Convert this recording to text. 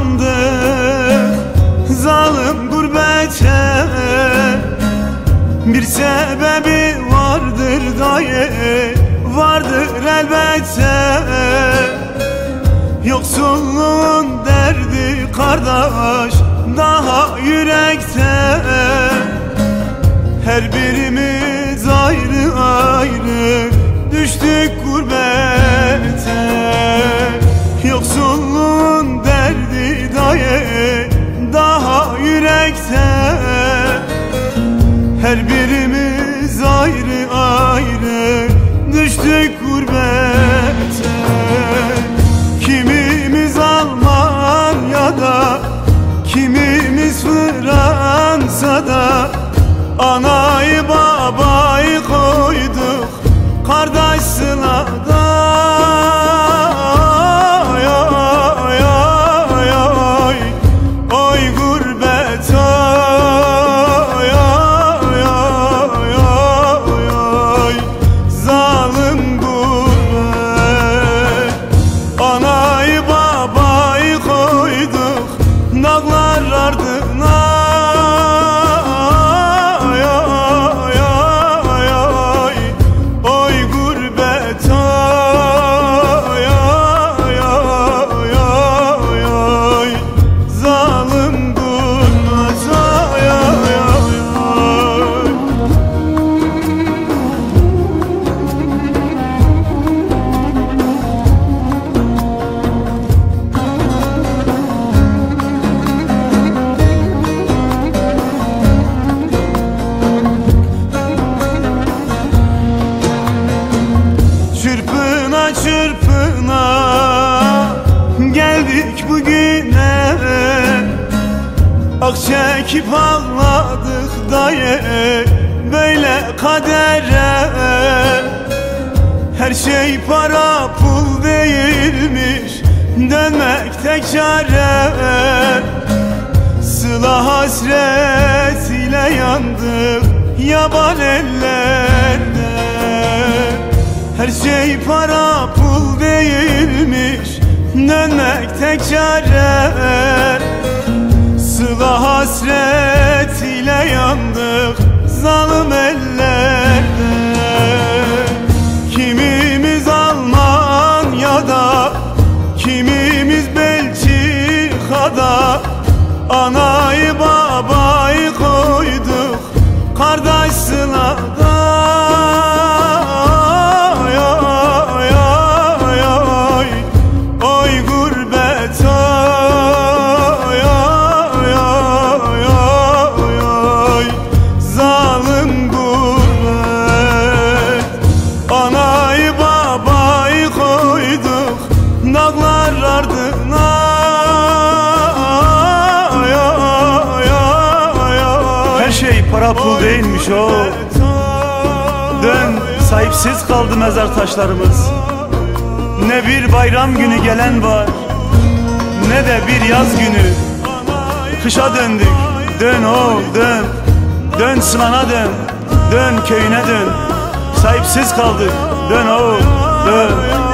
yandık Zalim gurbete Bir sebebi vardır dayı Vardır elbette. Yoksulluğun derdi kardeş Daha yürekte. Her biri gurbete. Kimimiz Almanya'da, kimimiz Fransa'da. Anayı babayı koyduk kardeş sılada geldik bugüne. Ak çekip ağladık dayı böyle kadere. Her şey para pul değilmiş dönmek tek çare. Sıla hasret yandık yaban ellerde. Her şey para pul değilmiş dönmek tek çare. Sıla hasret ile yandık zalim ellerde şey para pul değilmiş o. Dön sahipsiz kaldı mezar taşlarımız. Ne bir bayram günü gelen var Ne de bir yaz günü. Kışa döndük Dön o dön. Dön sılana dön Dön köyüne dön. Sahipsiz kaldık Dön o dön